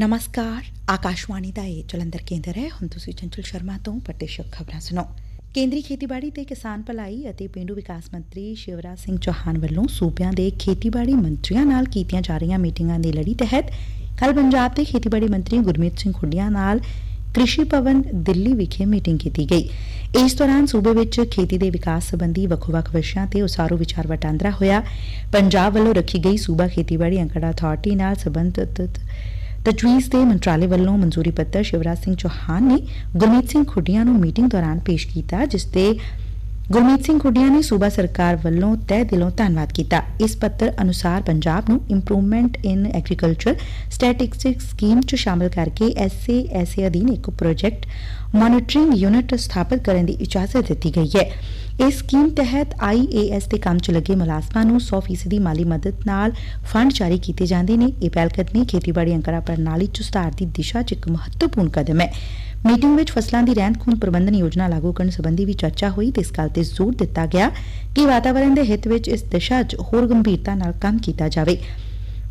ਨਮਸਕਾਰ ਆਕਾਸ਼ਵਾਣੀ ਦਾ ਇਹ ਜਲੰਧਰ ਕੇਂਦਰ ਹੈ ਹੁਣ ਤੁਸੀਂ ਚੰਚਲ ਸ਼ਰਮਾ ਤੋਂ ਪ੍ਰਤੀਸ਼ਕ ਖਬਰਾਂ ਸੁਣੋ ਕੇਂਦਰੀ ਖੇਤੀਬਾੜੀ ਤੇ ਕਿਸਾਨ ਭਲਾਈ ਅਤੇ ਪੇਂਡੂ ਵਿਕਾਸ ਮੰਤਰੀ ਸ਼ਿਵਰਾਜ ਸਿੰਘ ਚੌਹਾਨ ਵੱਲੋਂ ਸੂਬਿਆਂ ਦੇ ਖੇਤੀਬਾੜੀ ਮੰਤਰੀਆਂ ਨਾਲ ਕੀਤੀਆਂ ਜਾ ਰਹੀਆਂ ਮੀਟਿੰਗਾਂ ਦੀ ਲੜੀ ਤਹਿਤ ਕੱਲ ਪੰਜਾਬ ਦੇ ਖੇਤੀਬਾੜੀ ਮੰਤਰੀ ਗੁਰਮੀਤ ਸਿੰਘ ਖੁੱਡੀਆਂ ਨਾਲ ਕ੍ਰਿਸ਼ੀ ਭਵਨ ਦਿੱਲੀ ਵਿਖੇ ਮੀਟਿੰਗ ਕੀਤੀ ਗਈ ਇਸ ਦੌਰਾਨ ਸੂਬੇ ਵਿੱਚ ਖੇਤੀ ਦੇ ਵਿਕਾਸ ਸੰਬੰਧੀ ਵੱਖ-ਵੱਖ ਵਿਸ਼ਿਆਂ ਤੇ ਉਸਾਰੂ ਵਿਚਾਰ ਵਟਾਂਦਰਾ ਹੋਇਆ ਪੰਜਾਬ ਵੱਲੋਂ ਰੱਖੀ ਗਈ ਸੂਬਾ ਖੇਤੀਬਾੜੀ ਅੰਕੜਾ ਅਥਾਰਟੀ ਨਾਲ ਸਬੰਧਤ ਤਜਵੀਜ਼ ਦੇ ਮੰਤਰਾਲੇ ਵੱਲੋਂ ਮਨਜ਼ੂਰੀ ਪੱਤਰ ਸ਼ਿਵਰਾਜ ਸਿੰਘ ਚੌਹਾਨ ਨੇ ਗੁਰਮੀਤ ਸਿੰਘ ਖੁੱਡੀਆਂ ਨੂੰ ਮੀਟਿੰਗ ਦੌਰਾਨ ਪੇਸ਼ ਕੀਤਾ, ਜਿਸ ਤੇ ਗੁਰਮੀਤ ਸਿੰਘ ਖੁੱਡੀਆਂ ਨੇ ਸੂਬਾ ਸਰਕਾਰ ਵੱਲੋਂ ਤਹਿ ਦਿਲੋਂ ਧੰਨਵਾਦ ਕੀਤਾ। ਇਸ ਪੱਤਰ ਅਨੁਸਾਰ ਪੰਜਾਬ ਨੂੰ improvement in agriculture statistics scheme ਚ ਸ਼ਾਮਲ ਕਰਕੇ ਐਸਏ ਐਸਏ ਅਧੀਨ ਇੱਕ ਪ੍ਰੋਜੈਕਟ ਮੋਨੀਟਰਿੰਗ ਯੂਨਿਟ ਸਥਾਪਿਤ ਕਰਨ ਦੀ ਇਜਾਜ਼ਤ ਦਿੱਤੀ ਗਈ ਹੈ। ਇਸ ਸਕੀਮ ਤਹਿਤ ਆਈਏਐਸ ਦੇ ਕੰਮ 'ਚ ਲੱਗੇ ਮੁਲਾਜ਼ਮਾਂ ਨੂੰ 100% ਮਾਲੀ ਮਦਦ ਨਾਲ ਫੰਡ ਜਾਰੀ ਕੀਤੇ ਜਾਂਦੇ ਨੇ। ਇਹ ਪਹਿਲਕਦਮੀ ਖੇਤੀਬਾੜੀ ਅੰਕੜਾ ਪ੍ਰਣਾਲੀ 'ਚ ਸੁਧਾਰ ਦੀ ਦਿਸ਼ਾ 'ਚ ਇੱਕ ਮਹੱਤਵਪੂਰਨ ਕਦਮ ਹੈ। ਮੀਟਿੰਗ ਵਿੱਚ ਫਸਲਾਂ ਦੀ ਰਹਿੰਦ ਖੂੰਹਦ ਪ੍ਰਬੰਧਨ ਯੋਜਨਾ ਲਾਗੂ ਕਰਨ ਸੰਬੰਧੀ ਵੀ ਚਰਚਾ ਹੋਈ। ਤੇ ਇਸ ਗੱਲ ਤੇ ਜ਼ੋਰ ਦਿੱਤਾ ਗਿਆ ਕਿ ਵਾਤਾਵਰਣ ਦੇ ਹਿੱਤ ਵਿੱਚ ਇਸ ਦਿਸ਼ਾ 'ਚ ਹੋਰ ਗੰਭੀਰਤਾ ਨਾਲ ਕੰਮ ਕੀਤਾ ਜਾਵੇ।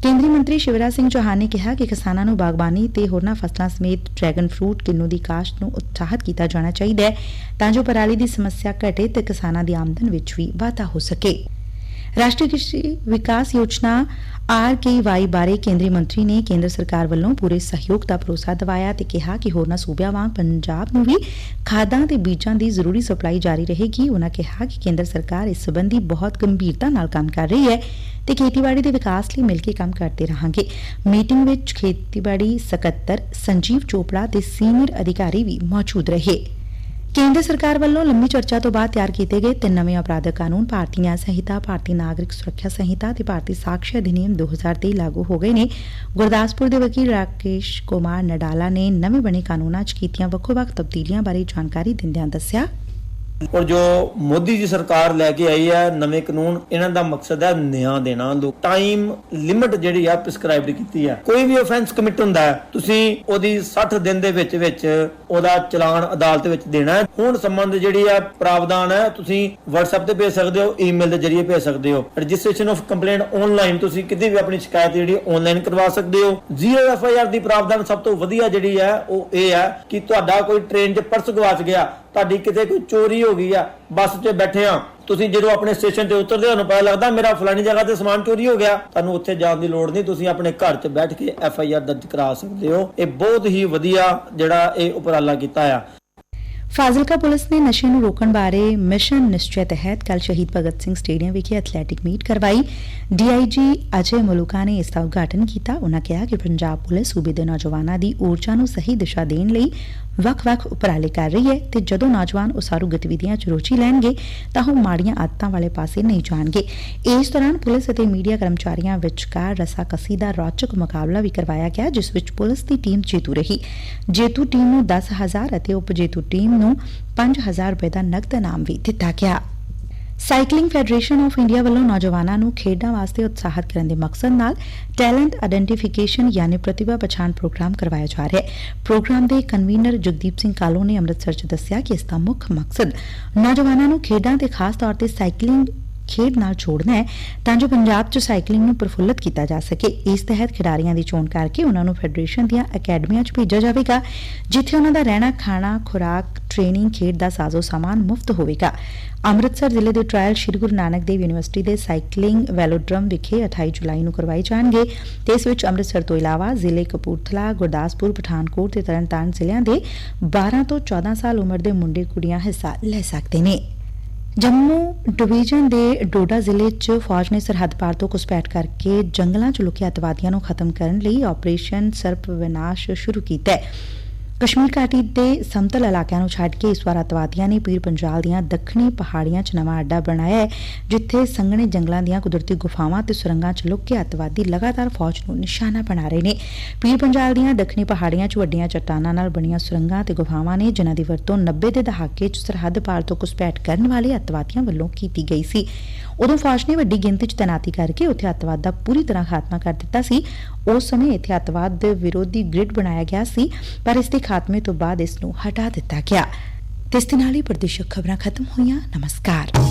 ਕੇਂਦਰੀ ਮੰਤਰੀ ਸ਼ਿਵਰਾਜ ਸਿੰਘ ਚੌਹਾਨ ਨੇ ਕਿਹਾ ਕਿ ਕਿਸਾਨਾਂ ਨੂੰ ਬਾਗਬਾਨੀ ਤੇ ਹੋਰਨਾਂ ਫਸਲਾਂ ਸਮੇਤ ਡਰੈਗਨ ਫਰੂਟ ਕਿੰਨੂ ਦੀ ਕਾਸ਼ਤ ਨੂੰ ਉਤਸ਼ਾਹਿਤ ਕੀਤਾ ਜਾਣਾ ਚਾਹੀਦੈ ਤਾਂ ਜੋ ਪਰਾਲੀ ਦੀ ਸਮੱਸਿਆ ਘਟੇ ਤੇ ਕਿਸਾਨਾਂ ਦੀ ਆਮਦਨ ਵਿੱਚ ਵੀ ਵਾਧਾ ਹੋ ਸਕੇ। ਰਾਸ਼ਟਰੀ ਕ੍ਰਿਸ਼ੀ ਵਿਕਾਸ ਯੋਜਨਾ ਆਰਕੇਵਾਈ ਬਾਰੇ ਕੇਂਦਰੀ ਮੰਤਰੀ ਨੇ ਕੇਂਦਰ ਸਰਕਾਰ ਵੱਲੋਂ ਪੂਰੇ ਸਹਿਯੋਗ ਦਾ ਭਰੋਸਾ ਦਿਵਾਇਆ ਤੇ ਕਿਹਾ ਕਿ ਹੋਰਨਾਂ ਸੂਬਿਆਂ ਵਾਂਗ ਪੰਜਾਬ ਨੂੰ ਵੀ ਖਾਦਾਂ ਤੇ ਬੀਜਾਂ ਦੀ ਜ਼ਰੂਰੀ ਸਪਲਾਈ ਜਾਰੀ ਰਹੇਗੀ। ਉਨ੍ਹਾਂ ਕਿਹਾ ਕਿ ਕੇਂਦਰ ਸਰਕਾਰ ਇਸ ਸੰਬੰਧੀ ਬਹੁਤ ਗੰਭੀਰਤਾ ਨਾਲ ਕੰਮ ਕਰ ਰਹੀ ਹੈ ਤੇ ਖੇਤੀਬਾੜੀ ਦੇ ਵਿਕਾਸ ਲਈ ਮਿਲ ਕੇ ਕੰਮ ਕਰਦੇ ਰਹਾਂਗੇ। ਮੀਟਿੰਗ ਵਿੱਚ ਖੇਤੀਬਾੜੀ ਸਕੱਤਰ ਸੰਜੀਵ ਚੋਪੜਾ ਤੇ ਸੀਨੀਅਰ ਅਧਿਕਾਰੀ ਵੀ ਮੌਜੂਦ ਰਹੇ। ਕੇਂਦਰ ਸਰਕਾਰ ਵੱਲੋਂ ਲੰਮੀ ਚਰਚਾ ਤੋਂ ਬਾਅਦ ਤਿਆਰ ਕੀਤੇ ਗਏ ਤਿੰਨ ਨਵੇਂ ਅਪਰਾਧਿਕ ਕਾਨੂੰਨ ਭਾਰਤੀ ਨਿਆਂ ਸੰਹਿਤਾ, ਭਾਰਤੀ ਨਾਗਰਿਕ ਸੁਰੱਖਿਆ ਸੰਹਿਤਾ ਤੇ ਭਾਰਤੀ ਸਾਕਸ਼ੀ ਅਧਿਨਿਯਮ 2023 ਲਾਗੂ ਹੋ ਗਏ ਨੇ। ਗੁਰਦਾਸਪੁਰ ਦੇ ਵਕੀਲ ਰਾਕੇਸ਼ ਕੁਮਾਰ ਨਡਾਲਾ ਨੇ ਨਵੇਂ ਬਣੇ ਕਾਨੂੰਨਾਂ 'ਚ ਕੀਤੀਆਂ ਵੱਖੋ-ਵੱਖ ਤਬਦੀਲੀਆਂ ਬਾਰੇ ਜਾਣਕਾਰੀ ਦਿੰਦਿਆਂ ਦੱਸਿਆ। ਔਰ ਜੋ ਮੋਦੀ ਜੀ ਸਰਕਾਰ ਲੈ ਕੇ ਆਈ ਹੈ ਨਵੇਂ ਕਾਨੂੰਨ, ਇਹਨਾਂ ਦਾ ਮਕਸਦ ਹੈ ਨਿਆਂ ਦੇਣਾ ਲੋਕ। ਟਾਈਮ ਲਿਮਿਟ ਜਿਹੜੀ ਆ ਪ੍ਰਿਸਕ੍ਰਾਈਬਡ ਕੀਤੀ ਹੈ ਕੋਈ ਵੀ ਆਫੈਂਸ ਕਮਿਟ ਹੁੰਦਾ ਹੈ, ਤੁਸੀਂ ਉਹਦੀ 60 ਦਿਨ ਦੇ ਵਿੱਚ ਵਿੱਚ ਉਹਦਾ ਚਲਾਨ ਅਦਾਲਤ ਵਿੱਚ ਦੇਣਾ ਹੈ। ਹੁਣ ਸੰਬੰਧ ਜਿਹੜੀ ਆ ਪ੍ਰਾਵਧਾਨ ਹੈ, ਤੁਸੀਂ WhatsApp ਤੇ ਭੇਜ ਸਕਦੇ ਹੋ ਈਮੇਲ ਦੇ ਜ਼ਰੀਏ ਭੇਜ ਸਕਦੇ ਹੋ। ਰਜਿਸਟ੍ਰੇਸ਼ਨ ਆਫ ਕੰਪਲੇਂਟ ਆਨਲਾਈਨ ਤੁਸੀਂ ਕਿਤੇ ਵੀ ਆਪਣੀ ਸ਼ਿਕਾਇਤ ਜਿਹੜੀ ਆਨਲਾਈਨ ਕਰਵਾ ਸਕਦੇ ਹੋ। ਜ਼ੀਰੋ ਐਫ ਦੀ ਪ੍ਰਾਵਧਾਨ ਸਭ ਤੋਂ ਵਧੀਆ ਜਿਹੜੀ ਹੈ ਉਹ ਇਹ ਹੈ ਕਿ ਤੁਹਾਡਾ ਕੋਈ ਟ੍ਰੇਨ 'ਚ ਪਰਸ ਗਵਾਚ ਗਿਆ ਤੁਹਾਡੀ ਕਿਤੇ ਕੋਈ ਚੋਰੀ ਹੋ ਗਈ ਆ, ਬੱਸ 'ਚ ਬੈਠੇ ਆ। ਤੁਸੀਂ ਜਦੋਂ ਆਪਣੇ ਸਟੇਸ਼ਨ ਤੇ ਉਤਰਦੇ ਹੋ, ਤੁਹਾਨੂੰ ਪਤਾ ਲੱਗਦਾ ਮੇਰਾ ਫਲਾਣੀ ਜਗ੍ਹਾ ਤੇ ਸਮਾਨ ਚੋਰੀ ਹੋ ਗਿਆ। ਤੁਹਾਨੂੰ ਉੱਥੇ ਜਾਣ ਦੀ ਲੋੜ ਨਹੀਂ, ਤੁਸੀਂ ਆਪਣੇ ਘਰ 'ਚ ਬੈਠ ਕੇ ਐਫ ਆਈ ਆਰ ਦਰਜ ਕਰਾ ਸਕਦੇ ਹੋ। ਇਹ ਬਹੁਤ ਹੀ ਵਧੀਆ ਜਿਹੜਾ ਇਹ ਉਪਰਾਲਾ ਕੀਤਾ ਆ। ਫਾਜ਼ਿਲਕਾ ਪੁਲਿਸ ਨੇ ਨਸ਼ੇ ਨੂੰ ਰੋਕਣ ਬਾਰੇ ਮਿਸ਼ਨ ਨਿਸ਼ਚੈ ਤਹਿਤ ਕੱਲ ਸ਼ਹੀਦ ਭਗਤ ਸਿੰਘ ਸਟੇਡੀਅਮ ਵਿਖੇ ਐਥਲੈਟਿਕ ਮੀਟ ਕਰਵਾਈ। ਡੀਆਈਜੀ ਅਜੇ ਮਲੂਕਾ ਨੇ ਇਸ ਦਾ ਉਦਘਾਟਨ ਕੀਤਾ। ਉਹਨਾਂ ਕਿਹਾ ਕਿ ਪੰਜਾਬ ਪੁਲਿਸ ਸੂਬੇ ਦੇ ਨੌਜਵਾਨਾਂ ਦੀ ਊਰਜਾ ਨੂੰ ਸਹੀ ਦਿਸ਼ਾ ਦੇਣ ਲਈ ਵੱਖ-ਵੱਖ ਉਪਰਾਲੇ ਕਰ ਰਹੀ ਹੈ ਤੇ ਜਦੋਂ ਨੌਜਵਾਨ ਉਸਾਰੂ ਗਤੀਵਿਧੀਆਂ 'ਚ ਰੁਚੀ ਲੈਣਗੇ, ਤਾਂ ਉਹ ਮਾੜੀਆਂ ਆਦਤਾਂ ਵਾਲੇ ਪਾਸੇ ਨਹੀਂ ਜਾਣਗੇ। ਇਸ ਦੌਰਾਨ ਪੁਲਿਸ ਅਤੇ ਮੀਡੀਆ ਕਰਮਚਾਰੀਆਂ ਵਿਚਕਾਰ ਰਸਾਕਸੀ ਦਾ ਰੌਚਕ ਮੁਕਾਬਲਾ ਵੀ ਕਰਵਾਇਆ ਗਿਆ, ਜਿਸ ਵਿੱਚ ਪੁਲਿਸ ਦੀ ਟੀਮ ਜੇਤੂ ਰਹੀ। ਜੇਤੂ ਟੀਮ ਨੂੰ 10000 ਅਤੇ ਉਪ ਜੇਤੂ ਟੀਮ ਨੂੰ 5000 ਰੁਪਏ ਦਾ ਨਕਦ ਇਨਾਮ ਵੀ ਦਿੱਤਾ ਗਿਆ। ਸਾਈਕਲਿੰਗ ਫੈਡਰੇਸ਼ਨ ਆਫ ਇੰਡੀਆ ਵੱਲੋਂ ਨੌਜਵਾਨਾਂ ਨੂੰ ਖੇਡਾਂ ਵਾਸਤੇ ਉਤਸ਼ਾਹਿਤ ਕਰਨ ਦੇ ਮਕਸਦ ਨਾਲ ਟੈਲੈਂਟ ਆਇਡੈਂਟੀਫਿਕੇਸ਼ਨ ਯਾਨੀ ਪ੍ਰਤਿਭਾ ਪਛਾਣ ਪ੍ਰੋਗਰਾਮ ਕਰਵਾਇਆ ਜਾ ਰਿਹਾ ਹੈ। ਪ੍ਰੋਗਰਾਮ ਦੇ ਕਨਵੀਨਰ ਜਗਦੀਪ ਸਿੰਘ ਕਾਲੋ ਨੇ ਅੰਮ੍ਰਿਤਸਰ 'ਚ ਦੱਸਿਆ ਕਿ ਇਸ ਦਾ ਮੁੱਖ ਮਕਸਦ ਨੌਜਵਾਨਾਂ ਨੂੰ ਖੇਡਾਂ ਤੇ ਖਾਸ ਤੌਰ ਤੇ ਸਾਈਕਲਿੰਗ ਖੇਡ ਨਾਲ ਜੋੜਨਾ ਹੈ ਤਾਂ ਜੋ ਪੰਜਾਬ 'ਚ ਸਾਈਕਲਿੰਗ ਨੂੰ ਪ੍ਰਫੁੱਲਤ ਕੀਤਾ ਜਾ ਸਕੇ। ਇਸ ਤਹਿਤ ਖਿਡਾਰੀਆਂ ਦੀ ਚੋਣ ਕਰਕੇ ਉਹਨਾਂ ਨੂੰ ਫੈਡਰੇਸ਼ਨ ਦੀਆਂ ਅਕੈਡਮੀਆਂ 'ਚ ਭੇਜਿਆ ਜਾਵੇਗਾ, ਜਿੱਥੇ ਉਹਨਾਂ ਦਾ ਰਹਿਣਾ, ਖਾਣਾ, ਖੁਰਾਕ ਟ੍ਰੇਨਿੰਗ ਖੇਡ ਦਾ ਸਾਜ਼ੋ ਸਾਮਾਨ ਮੁਫਤ ਹੋਵੇਗਾ। ਅੰਮ੍ਰਿਤਸਰ ਜ਼ਿਲ੍ਹੇ ਦੇ ਟ੍ਰਾਇਲ ਸ਼੍ਰੀ ਗੁਰੂ ਨਾਨਕ ਦੇਵ ਯੂਨੀਵਰਸਿਟੀ ਦੇ ਸਾਈਕਲਿੰਗ ਵੈਲੋਡਰਮ ਵਿਖੇ 28 ਜੁਲਾਈ ਨੂੰ ਕਰਵਾਏ ਜਾਣਗੇ। ਤੇ ਇਸ ਵਿੱਚ ਅੰਮ੍ਰਿਤਸਰ ਤੋਂ ਇਲਾਵਾ ਜ਼ਿਲ੍ਹੇ ਕਪੂਰਥਲਾ, ਗੁਰਦਾਸਪੁਰ, ਪਠਾਨਕੋਟ ਤੇ ਤਰਨਤਾਰਨ ਜ਼ਿਲ੍ਹਿਆਂ ਦੇ 12 ਤੋਂ 14 ਸਾਲ ਉਮਰ ਦੇ ਮੁੰਡੇ ਕੁੜੀਆਂ ਹਿੱਸਾ ਲੈ ਸਕਦੇ ਨੇ। ਜੰਮੂ ਡਿਵੀਜ਼ਨ ਦੇ ਡੋਡਾ ਜ਼ਿਲ੍ਹੇ 'ਚ ਫੌਜ ਨੇ ਸਰਹੱਦ ਪਾਰ ਤੋਂ ਘੁਸਪੈਠ ਕਰਕੇ ਜੰਗਲਾਂ 'ਚ ਲੁਕੇ ਅਤਵਾਦੀਆਂ ਨੂੰ ਖਤਮ ਕਰਨ ਲਈ ਆਪਰੇਸ਼ਨ ਸਰਪ ਵਿਨਾਸ਼ ਸ਼ੁਰੂ ਕੀਤਾ ਹੈ। ਕਸ਼ਮੀਰ ਘਾਟੀ ਦੇ ਸਮਤਲ ਇਲਾਕਿਆਂ ਨੂੰ ਛੱਡ ਕੇ ਇਸ ਵਾਰ ਅਤਵਾਦੀਆਂ ਨੇ ਪੀਰ ਪੰਜਾਲ ਦੀਆਂ ਦੱਖਣੀ ਪਹਾੜੀਆਂ 'ਚ ਨਵਾਂ ਅੱਡਾ ਬਣਾਇਆ ਹੈ, ਜਿੱਥੇ ਸੰਘਣੇ ਜੰਗਲਾਂ ਦੀਆਂ ਕੁਦਰਤੀ ਗੁਫਾਵਾਂ ਤੇ ਸੁਰੰਗਾਂ 'ਚ ਲੁਕੇ ਅਤਵਾਦੀ ਲਗਾਤਾਰ ਫੌਜ ਨੂੰ ਨਿਸ਼ਾਨਾ ਬਣਾ ਰਹੇ ਨੇ। ਪੀਰ ਪੰਜਾਲ ਦੀਆਂ ਦੱਖਣੀ ਪਹਾੜੀਆਂ 'ਚ ਵੱਡੀਆਂ ਚਟਾਨਾਂ ਨਾਲ ਬਣੀਆਂ ਸੁਰੰਗਾਂ ਤੇ ਗੁਫਾਵਾਂ ਨੇ ਜਿਨ੍ਹਾਂ ਦੀ ਵਰਤੋਂ 90 ਦੇ ਦਹਾਕੇ 'ਚ ਸਰਹੱਦ ਪਾਰ ਤੋਂ ਘੁਸਪੈਠ ਕਰਨ ਵਾਲੇ ਅਤਵਾਦੀਆਂ ਵੱਲੋਂ ਕੀਤੀ ਗਈ ਸੀ। ਉਦੋਂ ਫੌਜ ਨੇ ਵੱਡੀ ਗਿਣਤੀ 'ਚ ਤੈਨਾਤੀ ਕਰਕੇ ਉੱਥੇ ਅੱਤਵਾਦ ਦਾ ਪੂਰੀ ਤਰ੍ਹਾਂ ਖਾਤਮਾ ਕਰ ਦਿੱਤਾ ਸੀ। ਉਸ ਸਮੇਂ ਇੱਥੇ ਅੱਤਵਾਦ ਦੇ ਵਿਰੋਧੀ ਗ੍ਰਿਡ ਬਣਾਇਆ ਗਿਆ ਸੀ, ਪਰ ਇਸ ਦੇ ਖਾਤਮੇ ਤੋਂ ਬਾਅਦ ਇਸ ਨੂੰ ਹਟਾ ਦਿੱਤਾ ਗਿਆ। ਤੇ ਇਸ ਦੇ ਨਾਲ ਹੀ ਪ੍ਰਦੇਸ਼ਕ ਖਬਰਾਂ ਖਤਮ ਹੋਈਆਂ। ਨਮਸਕਾਰ।